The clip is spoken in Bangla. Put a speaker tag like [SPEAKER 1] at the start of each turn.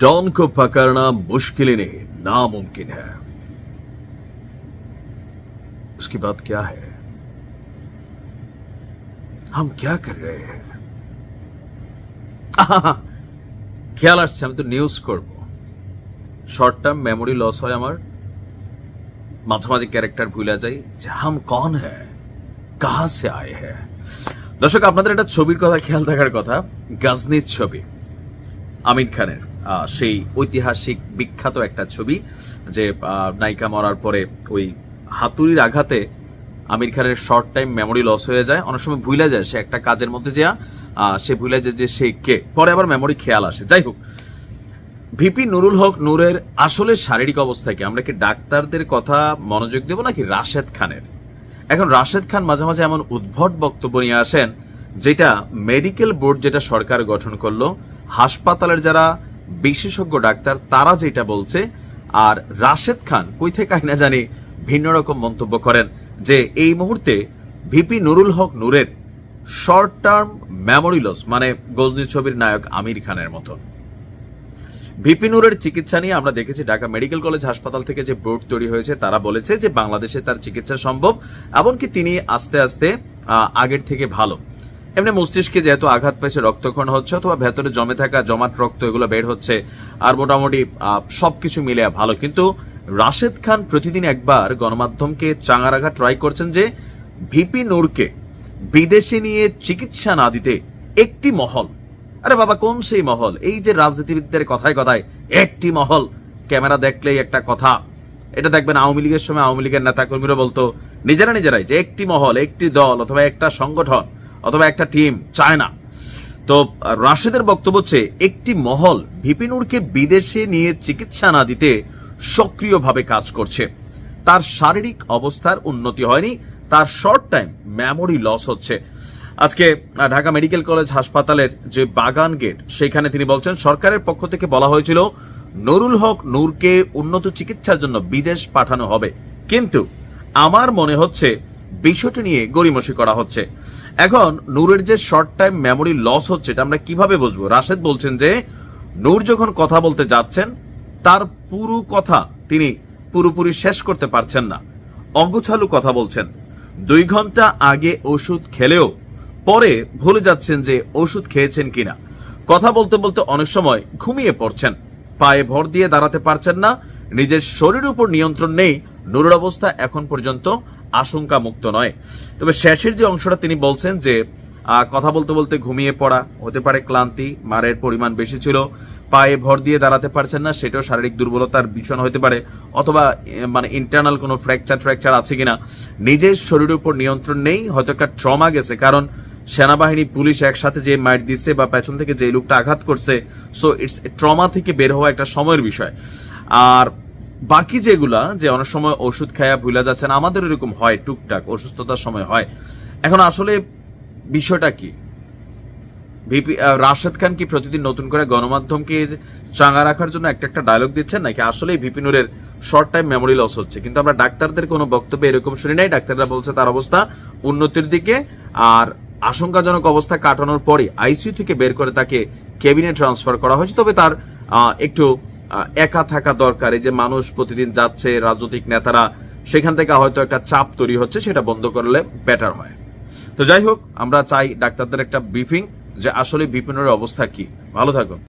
[SPEAKER 1] डॉन को पकड़ना मुश्किल ही नहीं नामुमकिन है उसकी बात क्या है हम क्या कर रहे हैं আহা, খেয়াল আসছে আমি তো নিউজ করব শর্ট টার্ম মেমোরি লস হয় আমার মাঝে মাঝে ক্যারেক্টার ভুলে যাই যে হাম কন হ্যাঁ কাহা সে আয়ে হ্যাঁ দর্শক আপনাদের একটা ছবির কথা খেয়াল থাকার কথা গাজনির ছবি আমির খানের সেই ঐতিহাসিক বিখ্যাত একটা ছবি যে নায়িকা মরার পরে ওই হাতুড়ির আঘাতে আমির খানের শর্ট টাইম মেমোরি লস হয়ে যায়। অনেক সময় ভুলে যায় সে একটা কাজের মধ্যে যা সে ভুলে যায় যে সে কে। পরে আবার মেমোরি খেয়াল আসে। যাই হোক, ভিপি নুরুল হক নূরের আসলে শারীরিক অবস্থা কি? আমরা কি ডাক্তারদের কথা মনোযোগ দেব নাকি রাশেদ খানের? এখন রাশেদ খান মাঝে মাঝে এমন উদ্ভট বক্তব্য নিয়ে আসেন, যেটা মেডিকেল বোর্ড যেটা সরকার গঠন করল হাসপাতালের যারা বিশেষজ্ঞ ডাক্তার, তারা যেটা বলছে, আর রাশেদ খান কই থেকে না জানি ভিন্ন রকম মন্তব্য করেন যে এই মুহূর্তে ভিপি নুরুল হক নূরের শর্ট টার্ম মেমোরি লস মানে গজনি ছবির নায়ক আমির খানের মতো ভিপি নুরের চিকিৎসা নিয়ে আমরা দেখেছি ঢাকা মেডিকেল কলেজ হাসপাতাল থেকে যে বোর্ড তৈরি হয়েছে, তারা বলেছে যে বাংলাদেশে তার চিকিৎসা সম্ভব, এমনকি তিনি আস্তে আস্তে আগের থেকে ভালো। এমনি মস্তিষ্কে যেহেতু আঘাত পেয়েছে, রক্তক্ষরণ হচ্ছে, অথবা ভেতরে জমে থাকা জমাট রক্ত এগুলো বের হচ্ছে, আর মোটামুটি সবকিছু মিলে ভালো। কিন্তু রাশেদ খান প্রতিদিন একবার গণমাধ্যমকে চাঙা রাখা ট্রাই করছেন যে, ভিপি নূরকে বিদেশে নিয়ে চিকিৎসা না দিতে একটি মহল। আরে বাবা, কোন সেই মহল? এই যে রাজনীতিবিদদের কথায় কথায়, একটি মহল। ক্যামেরা দেখলেই একটা কথা। এটা দেখবেন আওয়ামী লীগের সময় আওয়ামী লীগের নেতা কর্মীরা বলতো, নিজেরা নিজেরাই যে একটি মহল, একটি দল, অথবা একটা সংগঠন অথবা একটা টিম চায় না তো রাশেদের বক্তব্য হচ্ছে, একটি মহল ভিপিনুরকে বিদেশে নিয়ে চিকিৎসা না দিতে সক্রিয়ভাবে কাজ করছে। তার শারীরিক অবস্থার উন্নতি হয়নি, তার শর্ট টাইম মেমোরি লস হচ্ছে। আজকে ঢাকা মেডিকেল কলেজ হাসপাতালের যে বাগান গেট সেখানে তিনি বলছেন, সরকারের পক্ষ থেকে বলা হয়েছিল, নুরুল হক নূরকে উন্নত চিকিৎসার জন্য বিদেশ পাঠানো হবে। কিন্তু, আমার মনে হচ্ছে, বিষয়টি নিয়ে গড়িমসি করা হচ্ছে। এখন নূরের যে শর্ট টাইম মেমোরি লস হচ্ছে, এটা আমরা কীভাবে বুঝব? রাশেদ বলছেন যে, নূর যখন কথা বলতে যাচ্ছেন, তার পুরো কথা তিনি পুরোপুরি শেষ করতে পারছেন না। অগোছালু কথা বলছেন। দুই ঘণ্টা আগে ওষুধ খেলেও পরে ভুলে যাচ্ছেন যে ওষুধ খেয়েছেন কিনা। কথা বলতে বলতে অনেক সময় ঘুমিয়ে পড়ছেন। পায়ে ভর দিয়ে দাঁড়াতে পারছেন না। নিজের শরীর উপর নিয়ন্ত্রণ নেই। নুরুর অবস্থা এখন পর্যন্ত আশঙ্কা মুক্ত নয়। তবে শেষের যে অংশটা তিনি বলছেন যে কথা বলতে বলতে ঘুমিয়ে পড়া, হতে পারে ক্লান্তি, মারের পরিমাণ বেশি ছিল, পায়ে ভর দিয়ে দাঁড়াতে পারছেন না, সেটাও শারীরিক দুর্বলতার ভীষণ হতে পারে, অথবা মানে ইন্টারনাল কোনো ফ্র্যাকচার ফ্র্যাকচার আছে কিনা, নিজের শরীরের উপর নিয়ন্ত্রণ নেই, হয়তো একটা ট্রমা গেছে, কারণ সেনাবাহিনী, পুলিশ একসাথে যে মাইট দিচ্ছে বা পেছন থেকে যে লোকটা আঘাত করছে সো ইটস ট্রমা থেকে বের হওয়া একটা সময়ের বিষয়। আর বাকি যেগুলা, যে অনেক সময় ওষুধ খায়া ভুলা যাচ্ছেন আমাদের এরকম হয়, টুকটাক অসুস্থতার সময় হয়। এখন আসলে বিষয়টা কি? ভিপি রাশেদ খান কি প্রতিদিন নতুন করে গণমাধ্যমকে চাঙা রাখার জন্য একটা একটা ডায়লগ দিচ্ছেন? নাকি আসলেই ভিপিনুরের শর্ট টাইম মেমোরি লস হচ্ছে? কিন্তু আমরা ডাক্তারদের কোনো বক্তব্য এরকম শুনি নাই। ডাক্তাররা বলছে তার অবস্থা উন্নতির দিকে, আর আশঙ্কাজনক অবস্থা কাটানোর পরে আইসিইউ থেকে বের করে তাকে কেবিনে ট্রান্সফার করা হয়েছে। তবে তার একটু একা থাকা দরকার। এই যে মানুষ প্রতিদিন যাচ্ছে, রাজনৈতিক নেতারা, সেখান থেকে হয়তো একটা চাপ তৈরি হচ্ছে, সেটা বন্ধ করলে বেটার হয়। তো যাই হোক, আমরা চাই ডাক্তারদের একটা ব্রিফিং যে আসলে বিপিনের অবস্থা কি। ভালো থাকুন।